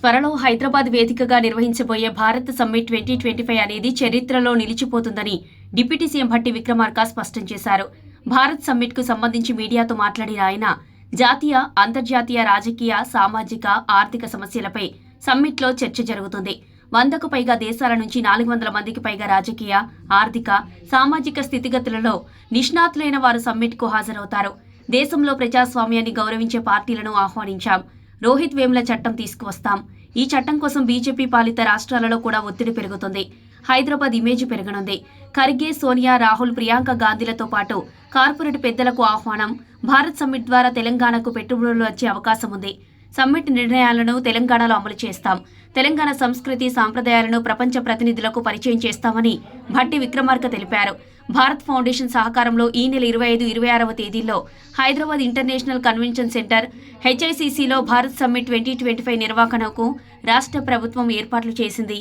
త్వరలో హైదరాబాద్ వేదికగా నిర్వహించబోయే Bharat summit twenty twenty five అనేది చరిత్రలో నిలిచిపోతుందని డిప్యూటీ సీఎం భట్టి విక్రమార్క స్పష్టం చేశారు. భారత్ సమ్మిట్కు సంబంధించి మీడియాతో మాట్లాడిన ఆయన జాతీయ అంతర్జాతీయ రాజకీయ సామాజిక ఆర్థిక సమస్యలపై సమ్మిట్లో చర్చ జరుగుతుంది. వందకు పైగా దేశాల నుంచి నాలుగు వందల మందికి పైగా రాజకీయ ఆర్థిక సామాజిక స్థితిగతులలో నిష్ణాతులైన వారు సమ్మిట్కు హాజరవుతారు. దేశంలో ప్రజాస్వామ్యాన్ని గౌరవించే పార్టీలను ఆహ్వానించాం. రోహిత్ వేముల చట్టం తీసుకువస్తాం. ఈ చట్టం కోసం బీజేపీ పాలిత రాష్ట్రాలలో కూడా ఒత్తిడి పెరుగుతుంది. హైదరాబాద్ ఇమేజ్ పెరగనుంది. ఖర్గే సోనియా రాహుల్ ప్రియాంక గాంధీలతో పాటు కార్పొరేట్ పెద్దలకు ఆహ్వానం. భారత్ సమ్మిట్ ద్వారా తెలంగాణకు పెట్టుబడులు వచ్చే అవకాశం ఉంది. సమ్మిట్ నిర్ణయాలను తెలంగాణలో అమలు చేస్తాం. తెలంగాణ సంస్కృతి సాంప్రదాయాలను ప్రపంచ ప్రతినిధులకు పరిచయం చేస్తామని భట్టి విక్రమార్క తెలిపారు. భారత్ ఫౌండేషన్ సహకారంలో ఈ నెల ఇరవై ఐదు ఇరవై ఆరవ తేదీల్లో Hyderabad international convention centre హెచ్ఐసిసిలో Bharat summit twenty twenty five నిర్వహణకు రాష్ట్ర ప్రభుత్వం ఏర్పాట్లు చేసింది.